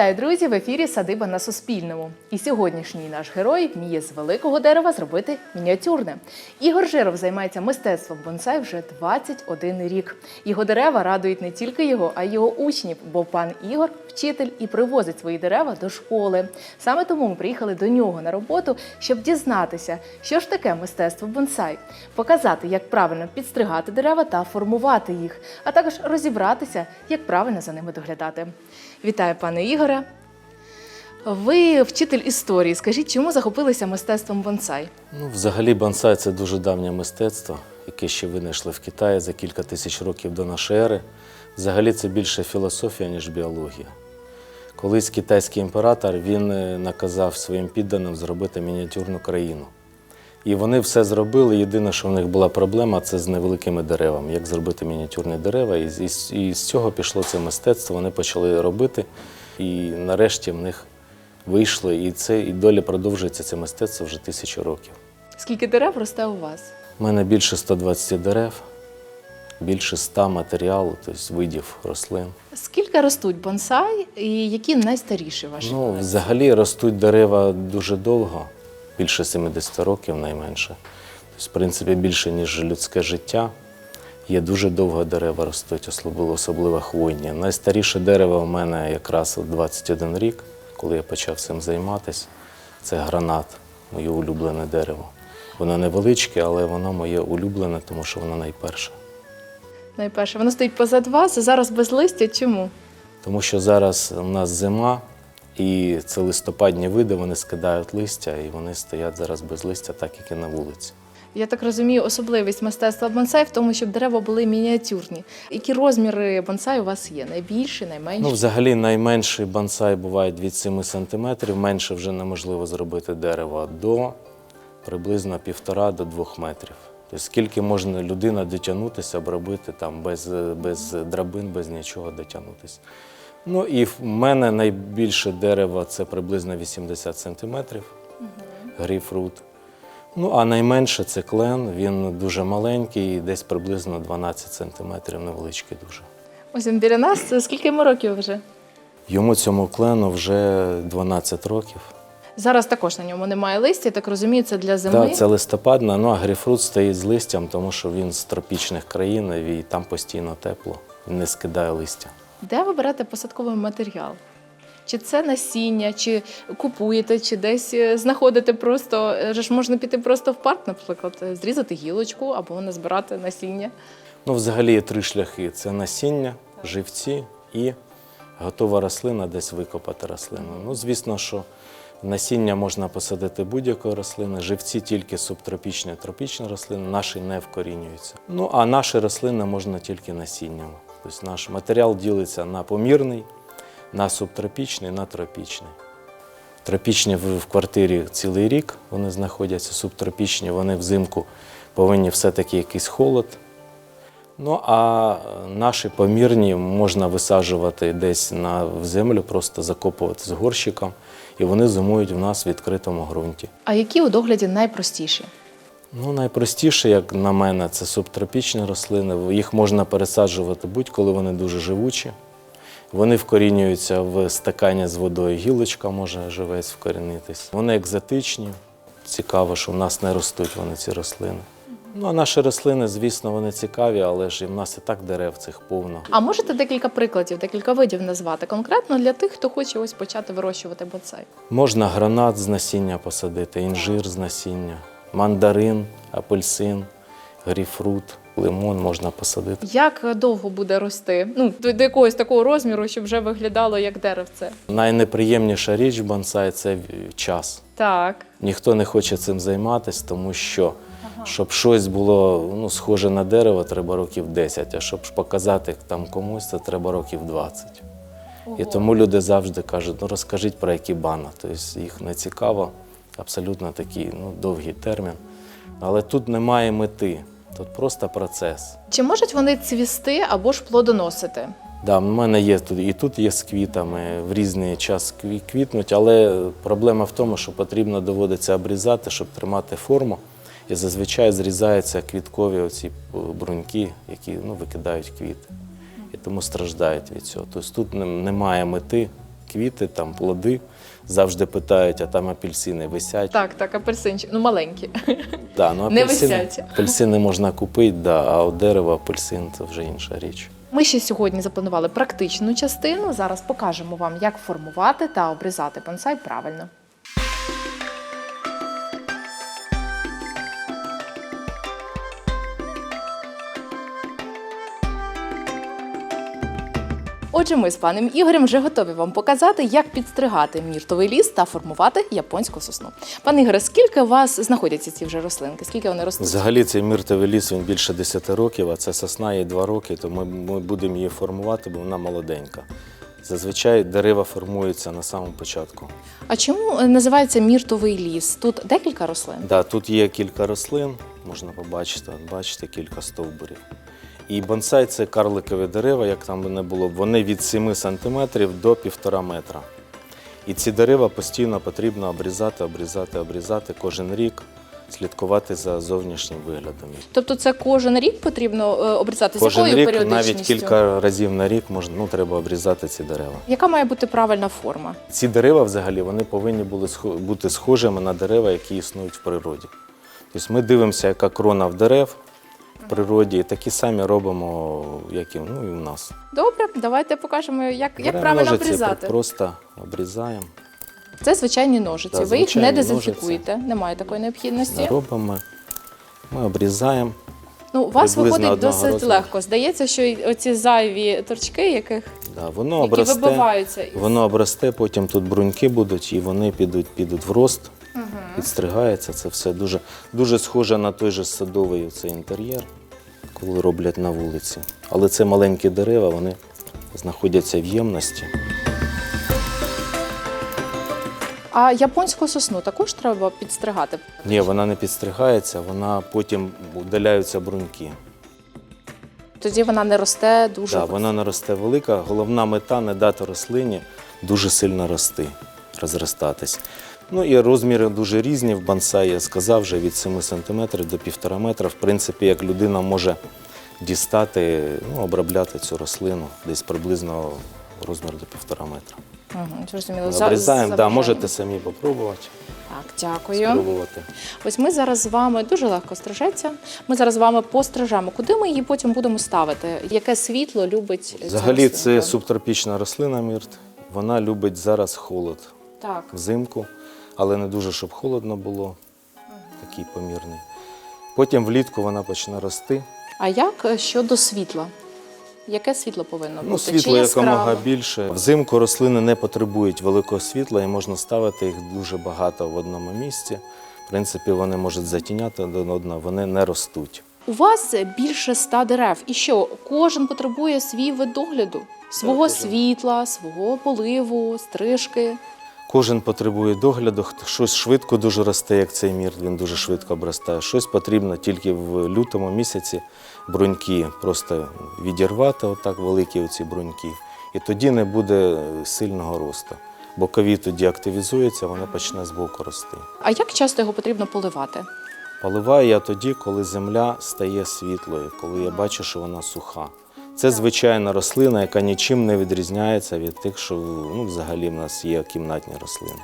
Вітаю, друзі! В ефірі Садиба на Суспільному. І сьогоднішній наш герой вміє з великого дерева зробити мініатюрне. Ігор Жиров займається мистецтвом бонсай вже 21 рік. Його дерева радують не тільки його, а й його учнів, бо пан Ігор вчитель і привозить свої дерева до школи. Саме тому ми приїхали до нього на роботу, щоб дізнатися, що ж таке мистецтво бонсай, показати, як правильно підстригати дерева та формувати їх, а також розібратися, як правильно за ними доглядати. Вітаю, пане Ігоре. Ви вчитель історії. Скажіть, чому захопилися мистецтвом бонсай? Ну, взагалі, бонсай це дуже давнє мистецтво, яке ще винайшли в Китаї за кілька тисяч років до нашої ери. Взагалі це більше філософія, ніж біологія. Колись китайський імператор він е, наказав своїм підданим зробити мініатюрну країну. І вони все зробили. Єдине, що в них була проблема, це з невеликими деревами. Як зробити мініатюрні дерева. І, і, і з цього пішло це мистецтво. Вони почали робити, і нарешті в них вийшло. І це і долі продовжується це мистецтво вже тисячу років. Скільки дерев росте у вас? У мене більше 120 дерев, більше 100 матеріалу, тобто видів рослин. Скільки ростуть бонсай і які найстаріші ваші? Ну, взагалі ростуть дерева дуже довго, більше 70 років найменше. Тобто, в принципі, більше, ніж людське життя. Є дуже довго дерева ростуть, особливо, особливо хвойні. Найстаріше дерево у мене якраз 21 рік, коли я почав цим займатися. Це гранат, моє улюблене дерево. Воно невеличке, але воно моє улюблене, тому що воно найперше. Найперше, воно стоїть позад вас, а зараз без листя. Чому? Тому що зараз у нас зима, і це листопадні види, вони скидають листя, і вони стоять зараз без листя, так як і на вулиці. Я так розумію, особливість мистецтва бонсай в тому, щоб дерева були мініатюрні. Які розміри бонсай у вас є? Найбільші, найменші? Ну, взагалі, найменший бонсай буває від 7 см, менше вже неможливо зробити дерево до приблизно 1,5 до 2 метрів. Тобто, скільки можна людина дотягнутися, обробити там без, без драбин, без нічого дотягнутися. Ну і в мене найбільше дерево це приблизно 80 см, грейпфрут. Ну, а найменше це клен, він дуже маленький, десь приблизно 12 см, невеличкий дуже. Ось він біля нас. Скільки йому років вже? Йому цьому клену вже 12 років. Зараз також на ньому немає листя. Я так розумію, це для зими. Так, це листопадна, ну а грейпфрут стоїть з листям, тому що він з тропічних країн і там постійно тепло, він не скидає листя. Де ви берете посадковий матеріал? Чи це насіння, чи купуєте, чи десь е, знаходите просто. е, ж можна піти просто в парк, наприклад, е, зрізати гілочку або назбирати насіння. Ну, взагалі є три шляхи: це насіння, живці і готова рослина, десь викопати рослину. Ну, звісно, що насіння можна посадити будь-якої рослини, живці тільки субтропічні, тропічні рослини, наші не вкорінюються. Ну, а наші рослини можна тільки насінням. Тобто наш матеріал ділиться на помірний, на субтропічний, на тропічний. Тропічні в, квартирі цілий рік вони знаходяться, субтропічні вони взимку повинні все-таки якийсь холод. Ну а наші помірні можна висаджувати десь на в землю, просто закопувати з горщиком, і вони зимують в нас в відкритому ґрунті. А які у догляді найпростіші? Ну, найпростіше, як на мене, це субтропічні рослини. Їх можна пересаджувати будь-коли вони дуже живучі. Вони вкорінюються в стакані з водою. Гілочка може живець вкорінитись. Вони екзотичні. Цікаво, що в нас не ростуть вони ці рослини. Ну, а наші рослини, звісно, вони цікаві, але ж і в нас і так дерев цих повно. А можете декілька прикладів, декілька видів назвати конкретно для тих, хто хоче ось почати вирощувати бонсай? Можна гранат з насіння посадити, інжир з насіння, мандарин, апельсин, грейпфрут, лимон можна посадити. Як довго буде рости? Ну, до, якогось такого розміру, щоб вже виглядало як деревце. Найнеприємніша річ в бонсай це час. Так. Ніхто не хоче цим займатися, тому що щоб щось було ну, схоже на дерево, треба років 10, а щоб показати там комусь, це треба років 20. І тому люди завжди кажуть, ну розкажіть про які бана. Тобто їх не цікаво, абсолютно такий ну, довгий термін. Але тут немає мети, тут просто процес. Чи можуть вони цвісти або ж плодоносити? Да, в мене є тут і тут є з квітами, в різний час квітнуть, але проблема в тому, що потрібно доводиться обрізати, щоб тримати форму. І зазвичай зрізаються квіткові оці е, бруньки, які ну, викидають квіти. І тому страждають від цього. Тобто тут немає мети квіти, там плоди. Завжди питають, а там апельсини висять. Так, так, апельсинчик. Ну, маленькі. Да, ну, Не апельсини, висять. апельсини можна купити, да, а от дерево апельсин це вже інша річ. Ми ще сьогодні запланували практичну частину. Зараз покажемо вам, як формувати та обрізати бонсай правильно. Отже, ми з паном Ігорем вже готові вам показати, як підстригати міртовий ліс та формувати японську сосну. Пане Ігоре, скільки у вас знаходяться ці вже рослинки? Скільки вони ростуть? Взагалі цей миртовий ліс він більше 10 років, а це сосна їй 2 роки, то ми, ми будемо її формувати, бо вона молоденька. Зазвичай дерева формуються на самому початку. А чому е, називається міртовий ліс? Тут декілька рослин. Да, тут є кілька рослин, можна побачити, бачите, кілька стовбурів. І бонсай це карликові дерева, як там не було, вони від 7 см до 1,5 метра. І ці дерева постійно потрібно обрізати, обрізати, обрізати кожен рік, слідкувати за зовнішнім виглядом. Тобто це кожен рік потрібно е, обрізати з Кожен якою рік, періодичністю? навіть кілька разів на рік можна, ну, треба обрізати ці дерева. Яка має бути правильна форма? Ці дерева взагалі вони повинні були схо- бути схожими на дерева, які існують в природі. Тобто ми дивимося, яка крона в дерев природі, такі самі робимо, як і, ну, і в нас. Добре, давайте покажемо, як, як Беремо правильно ножиці, обрізати. Просто обрізаємо, Це звичайні ножиці. Да, Ви їх не звичайні дезінфікуєте, немає такої необхідності. робимо. Ми обрізаємо. Ну, у вас Приблизно виходить одного досить розміру. легко. Здається, що й оці зайві торчки, яких Да, воно які обросте, вибиваються із воно обросте, потім тут бруньки будуть, і вони підуть, підуть в рост, підстригається. Це все дуже, дуже схоже на той же садовий цей інтер'єр, коли роблять на вулиці. Але це маленькі дерева, вони знаходяться в ємності. А японську сосну також треба підстригати. Ні, вона не підстригається, вона потім удаляються бруньки. Тоді вона не росте дуже. Да, вона не росте велика. Головна мета не дати рослині дуже сильно рости, розростатись. Ну і розміри дуже різні в бонсаї, я сказав, вже від 7 см до 1,5 метра. В принципі, як людина може дістати, ну, обробляти цю рослину десь приблизно розмір до 1,5 метра. Угу, зрозуміло. Обрізаємо, да, можете самі попробувати, Так, дякую. спробувати. Ось ми зараз з вами дуже легко стрижеться. Ми зараз з вами пострижемо. Куди ми її потім будемо ставити? Яке світло любить ця Взагалі, це рослинка? субтропічна рослина мірт. Вона любить зараз холод. Так. взимку, але не дуже, щоб холодно було, такий помірний. Потім влітку вона почне рости. А як е, щодо світла? Яке світло повинно Ну, бути? світло Чи якомога більше. Взимку рослини не потребують великого світла і можна ставити їх дуже багато в одному місці. В принципі, вони можуть затіняти один одного, вони не ростуть. У вас більше ста дерев. І що? Кожен потребує свій вид догляду, свого кожен. світла, свого поливу, стрижки. Кожен потребує догляду, щось швидко дуже росте, як цей мір, він дуже швидко обростає. Щось потрібно тільки в лютому місяці бруньки просто відірвати, отак великі оці бруньки, і тоді не буде сильного росту. Бокові тоді активізуються, вони почне збоку рости. А як часто його потрібно поливати? Поливаю я тоді, коли земля стає світлою, коли я бачу, що вона суха. Це звичайна рослина, яка нічим не відрізняється від тих, що ну, взагалі в нас є кімнатні рослини.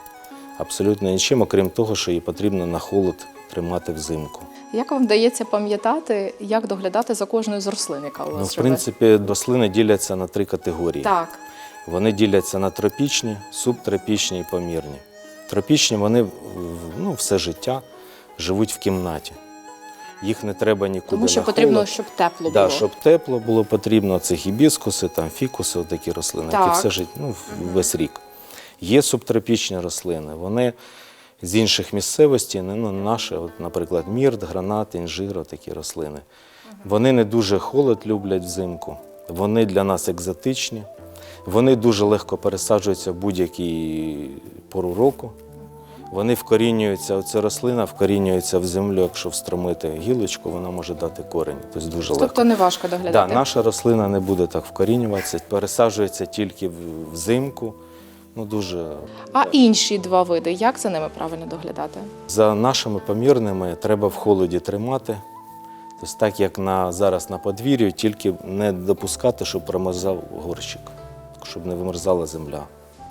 Абсолютно нічим, окрім того, що її потрібно на холод тримати взимку. Як вам вдається пам'ятати, як доглядати за кожною з рослин, яка у вас Ну, в живе? принципі, рослини діляться на три категорії. Так. Вони діляться на тропічні, субтропічні і помірні. Тропічні вони ну, все життя живуть в кімнаті. Їх не треба нікуди Тому що на потрібно, щоб тепло Да, було. щоб тепло було потрібно, це гібіскуси, там, фікуси, такі рослини, Так. які все жить, ну, весь рік. Є субтропічні рослини, вони з інших місцевостей, не, ну, наші, от, наприклад, мірт, гранат, інжир, такі рослини. Вони не дуже холод люблять взимку, вони для нас екзотичні, вони дуже легко пересаджуються в будь-який пору року. Вони вкорінюються, оця рослина вкорінюється в землю, якщо встромити гілочку, вона може дати корені. Тобто дуже легко. Тобто не важко Да, доглядати. наша рослина не буде так вкорінюватися, пересаджується тільки взимку. Ну, дуже... А інші два види, як за ними правильно доглядати? За нашими помірними треба в холоді тримати. Тобто так, як на, зараз на подвір'ю, тільки не допускати, щоб промерзав горщик, щоб не вимерзала земля.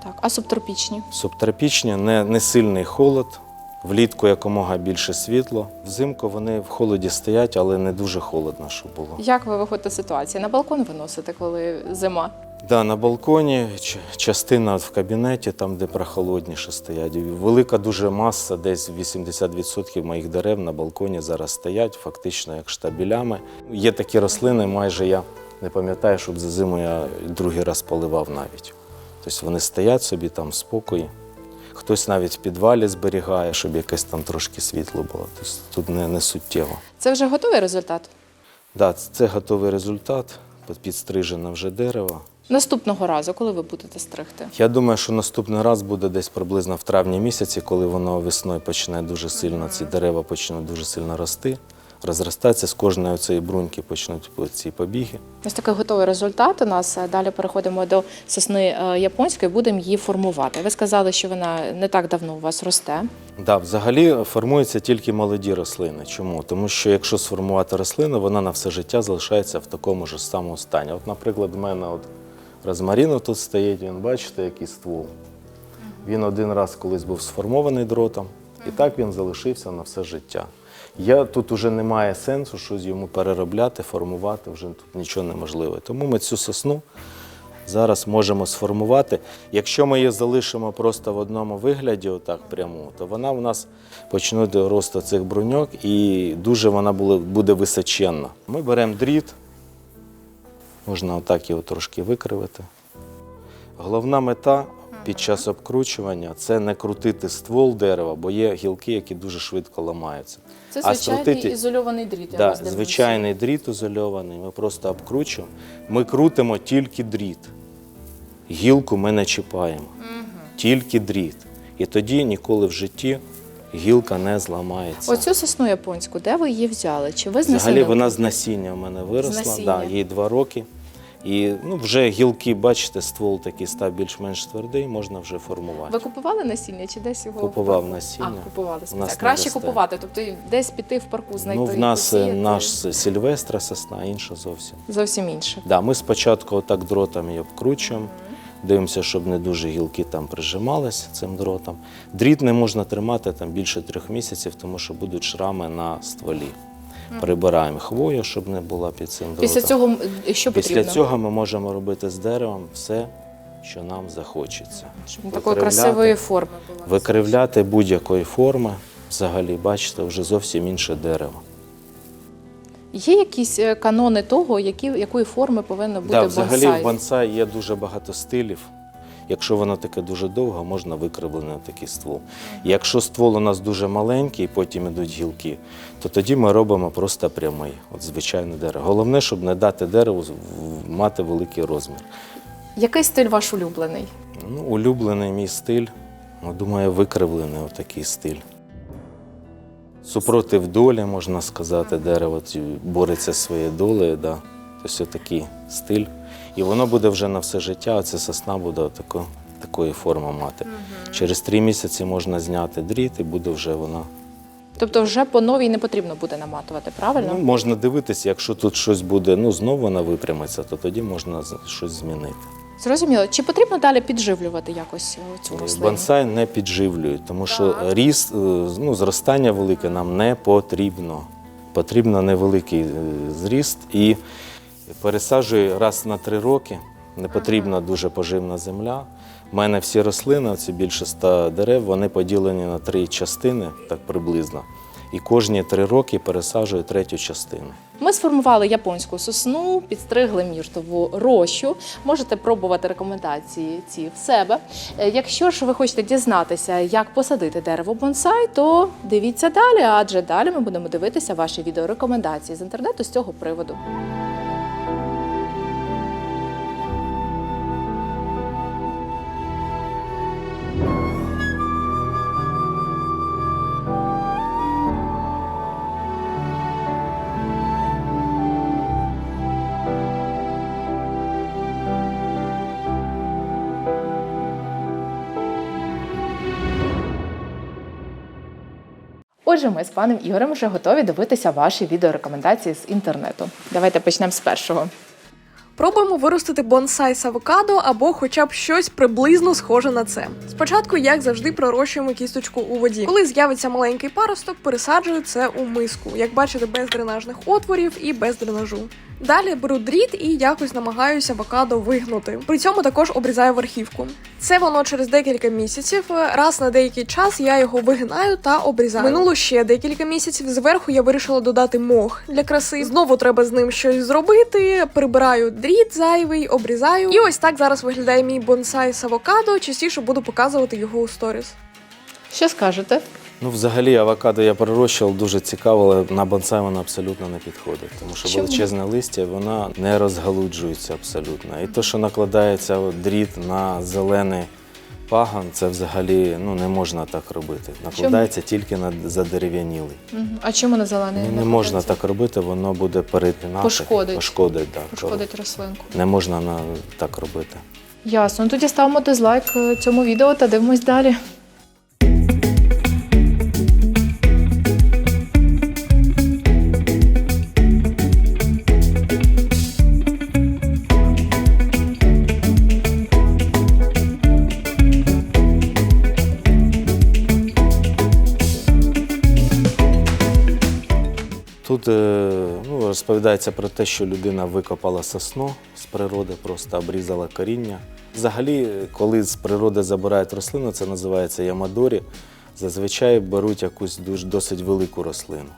Так, а субтропічні? Субтропічні, не, не сильний холод. Влітку якомога більше світло. Взимку вони в холоді стоять, але не дуже холодно, щоб було. Як ви виходите з ситуації? На балкон виносите, коли зима? Да, на балконі, частина в кабінеті, там, де прохолодніше стоять. Велика дуже маса, десь 80% моїх дерев на балконі зараз стоять, фактично як штабілями. Є такі рослини, майже я не пам'ятаю, щоб за зиму я другий раз поливав навіть. Тобто вони стоять собі там в спокої. Хтось навіть в підвалі зберігає, щоб якесь там трошки світло було. Тобто тут не, не суттєво. Це вже готовий результат? Да, це готовий результат, підстрижене вже дерево. Наступного разу, коли ви будете стригти? Я думаю, що наступний раз буде десь приблизно в травні місяці, коли воно весною почне дуже сильно, ці дерева почнуть дуже сильно рости, розростатися з кожної цієї бруньки почнуть ці побіги. Ось такий готовий результат у нас. Далі переходимо до сосни е, японської, будемо її формувати. Ви сказали, що вона не так давно у вас росте. Да, взагалі формуються тільки молоді рослини. Чому? Тому що якщо сформувати рослину, вона на все життя залишається в такому ж самому стані. От, наприклад, в мене от розмарін тут стоїть, він бачите, який ствол. Він один раз колись був сформований дротом, і так він залишився на все життя. Я, тут вже немає сенсу щось йому переробляти, формувати, вже тут нічого неможливо. Тому ми цю сосну зараз можемо сформувати. Якщо ми її залишимо просто в одному вигляді, отак пряму, то вона в нас почне до росту цих бруньок і дуже вона буде височенна. Ми беремо дріт, можна отак його трошки викривити. Головна мета під час обкручування це не крутити ствол дерева, бо є гілки, які дуже швидко ламаються. Це А звичайний скрутити- ізольований дріт. я Да, звичайний дріт ізольований, ми просто обкручуємо. Ми крутимо тільки дріт. Гілку ми не чіпаємо. Тільки дріт. І тоді ніколи в житті гілка не зламається. Оцю сосну японську, де ви її взяли? Чи ви з Взагалі вона з насіння в мене виросла, да, їй два роки. І ну, вже гілки, бачите, ствол такий став більш-менш твердий, можна вже формувати. Ви купували насіння чи десь його Купував А, насіння. купували У нас спеціально. Краще достає. купувати, тобто десь піти в парку знайти. Ну, в нас е, посіяти. наш сильвестра сосна, інша зовсім. зовсім інше. Да, ми спочатку отак дротом її обкручуємо, дивимося, щоб не дуже гілки там прижималися цим дротом. Дріт не можна тримати там більше трьох місяців, тому що будуть шрами на стволі. Прибираємо хвою, щоб не була під цим дротом. Після цього що Після цього ми можемо робити з деревом все, що нам захочеться. Щоб такої красивої форми була. Викривляти будь-якої форми, взагалі, бачите, вже зовсім інше дерево. Є якісь е, канони того, які, якої форми повинно бути Да, взагалі бонсай? в бонсай є дуже багато стилів. Якщо воно таке дуже довго, можна викривлений такий ствол. Якщо ствол у нас дуже маленький, і потім ідуть гілки, то тоді ми робимо просто прямий, от звичайне дерево. Головне, щоб не дати дереву мати великий розмір. Який стиль ваш улюблений? Ну, улюблений мій стиль, ну, думаю, викривлений отакий стиль. Супротив долі, можна сказати, дерево бореться своєю долею. Да. Тобто такий стиль. І воно буде вже на все життя, а ця сосна буде тако, такої форми мати. Через три місяці можна зняти дріт і буде вже вона. Тобто вже по новій не потрібно буде наматувати, правильно? Ну, можна дивитися, якщо тут щось буде, ну знову вона випрямиться, то тоді можна щось змінити. Зрозуміло. Чи потрібно далі підживлювати якось е, цю рослину? Бонсай не підживлюють, тому що Так. ріст, е, ну, зростання велике нам не потрібно. Потрібно невеликий е, зріст і пересаджую раз на три роки. Не потрібна дуже поживна земля. У мене всі рослини, ці більше ста дерев, вони поділені на три частини, так приблизно. І кожні три роки пересаджую третю частину. Ми сформували японську сосну, підстригли міртову рощу. Можете пробувати рекомендації ці в себе. Е, Якщо ж ви хочете дізнатися, як посадити дерево бонсай, то дивіться далі, адже далі ми будемо дивитися ваші відеорекомендації з інтернету з цього приводу. Отже, ми з паном Ігорем вже готові дивитися ваші відеорекомендації з інтернету. Давайте почнемо з першого. Пробуємо виростити бонсай з авокадо або хоча б щось приблизно схоже на це. Спочатку, як завжди, пророщуємо кісточку у воді. Коли з'явиться маленький паросток, пересаджую це у миску. Як бачите, без дренажних отворів і без дренажу. Далі беру дріт і якось намагаюся авокадо вигнути. При цьому також обрізаю верхівку. Це воно через декілька місяців. Раз на деякий час я його вигинаю та обрізаю. Минуло ще декілька місяців. Зверху я вирішила додати мох для краси. Знову треба з ним щось зробити. Прибираю дріт зайвий, обрізаю. І ось так зараз виглядає мій бонсай з авокадо. Частіше буду показувати його у сторіс. Що скажете? Ну, взагалі, авокадо я пророщував дуже цікаво, але на бонсай вона абсолютно не підходить, тому що Чому? величезне листя вона не розгалуджується абсолютно. І те, що накладається дріт на зелений пагон, це взагалі ну, не можна так робити. Накладається тільки на задерев'янілий. А чому на зелений? Ну, не можна так робити, воно буде перетинати. Пошкодить. Пошкодить, да, Пошкодить рослинку. Не можна на, так робити. Ясно. Ну, Тоді ставимо дизлайк е, цьому відео та дивимось далі. Тут е, ну, розповідається про те, що людина викопала сосну з природи, просто обрізала коріння. Взагалі, коли з природи забирають рослину, це називається ямадорі, зазвичай беруть якусь дуже досить велику рослину.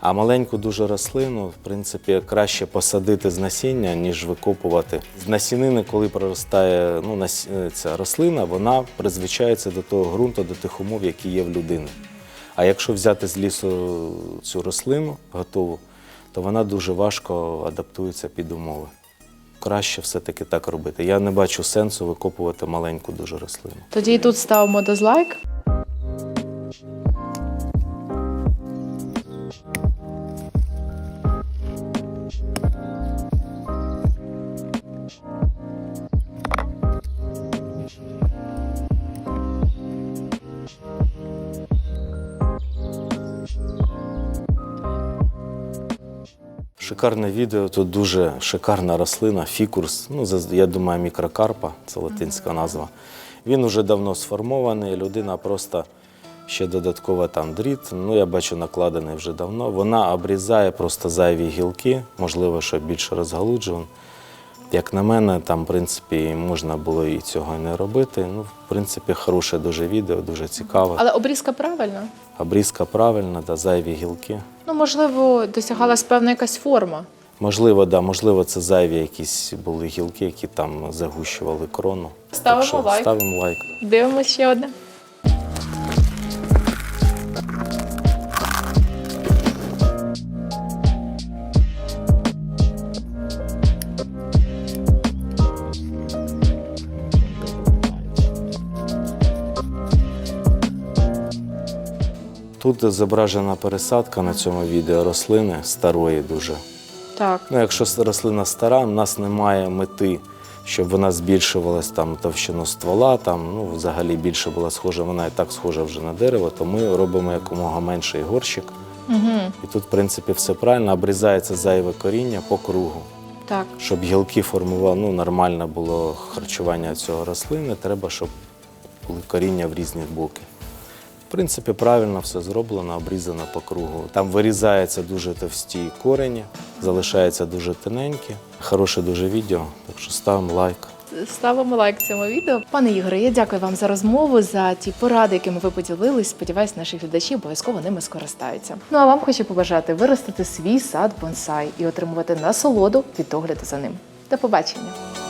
А маленьку дуже рослину, в принципі, краще посадити з насіння, ніж викопувати. З насінини, коли проростає ну, е, ця рослина, вона призвичається до того ґрунту, до тих умов, які є в людини. А якщо взяти з лісу цю рослину готову, то вона дуже важко адаптується під умови. Краще все-таки так робити. Я не бачу сенсу викопувати маленьку дуже рослину. Тоді тут ставимо дизлайк. Шикарне відео. Тут дуже шикарна рослина, фікурс. Ну, я думаю, мікрокарпа, це латинська назва. Він уже давно сформований. Людина просто ще додатково там дріт. Ну, я бачу, накладений вже давно. Вона обрізає просто зайві гілки, можливо, щоб більше розгалуджував. Як на мене, там, в принципі, можна було і цього не робити. Ну, в принципі, хороше дуже відео, дуже цікаве. Але обрізка правильна. Обрізка правильна, да, зайві гілки. Ну, можливо, досягалась певна якась форма. Можливо, да, можливо, це зайві якісь були гілки, які там загущували крону. Ставимо так що лайк. Ставимо лайк. Дивимося ще одне. Тут зображена пересадка на цьому відео рослини старої дуже. Так. Ну, якщо рослина стара, у нас немає мети, щоб вона збільшувалась там товщину ствола, там ну взагалі більше була схожа, вона і так схожа вже на дерево, то ми робимо якомога менший горщик. Угу. І тут, в принципі, все правильно, обрізається зайве коріння по кругу. Так. Щоб гілки формували, ну, нормальне було харчування цього рослини, треба, щоб були коріння в різні боки. В принципі, правильно все зроблено, обрізано по кругу. Там вирізаються дуже товсті корені, залишаються дуже тоненькі. Хороше дуже відео, так що ставимо лайк. Ставимо лайк цьому відео. Пане Ігоре, я дякую вам за розмову, за ті поради, якими ви поділились. Сподіваюсь, наші глядачі обов'язково ними скористаються. Ну а вам хочу побажати виростити свій сад бонсай і отримувати насолоду від догляду за ним. До побачення!